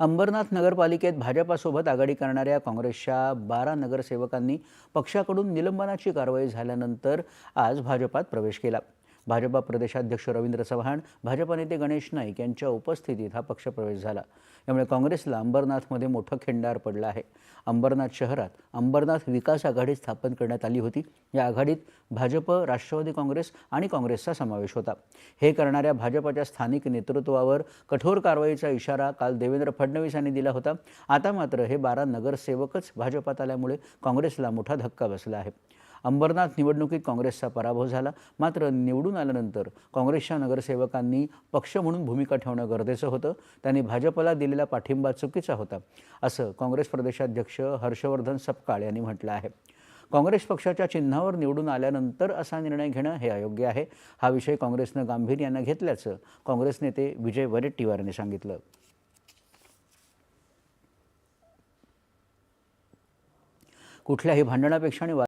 अंबरनाथ नगरपालिकेत भाजपासोबत आघाडी करणाऱ्या काँग्रेसच्या बारा नगरसेवकांनी पक्षाकडून निलंबनाची कारवाई झाल्यानंतर आज भाजपात प्रवेश केला. भाजपा प्रदेशाध्यक्ष रवींद्र चव्हाण भाजपा नेते गणेश नाईक यांच्या उपस्थितीत हा पक्षप्रवेश झाला. यामुळे काँग्रेसला अंबरनाथमध्ये मोठं खिंडार पडलं आहे. अंबरनाथ शहरात अंबरनाथ विकास आघाडी स्थापन करण्यात आली होती. या आघाडीत भाजप राष्ट्रवादी काँग्रेस आणि काँग्रेसचा समावेश होता. हे करणाऱ्या भाजपाच्या स्थानिक नेतृत्वावर कठोर कारवाईचा इशारा काल देवेंद्र फडणवीस यांनी दिला होता. आता मात्र हे बारा नगरसेवकच भाजपात आल्यामुळे काँग्रेसला मोठा धक्का बसला आहे. अंबरनाथ निवडणुकीत काँग्रेसचा पराभव झाला. मात्र निवडून आल्यानंतर काँग्रेसच्या नगरसेवकांनी पक्ष म्हणून भूमिका ठेवणं गरजेचं होतं. त्यांनी भाजपला दिलेला पाठिंबा चुकीचा होता असं काँग्रेस प्रदेशाध्यक्ष हर्षवर्धन सपकाळ यांनी म्हटलं आहे. काँग्रेस पक्षाच्या चिन्हावर निवडून आल्यानंतर असा निर्णय घेणं हे अयोग्य आहे. हा विषय काँग्रेसनं गांभीर्यानं घेतल्याचं काँग्रेस नेते विजय वडेट्टीवार यांनी सांगितलं. कुठल्याही भांडणापेक्षा आणि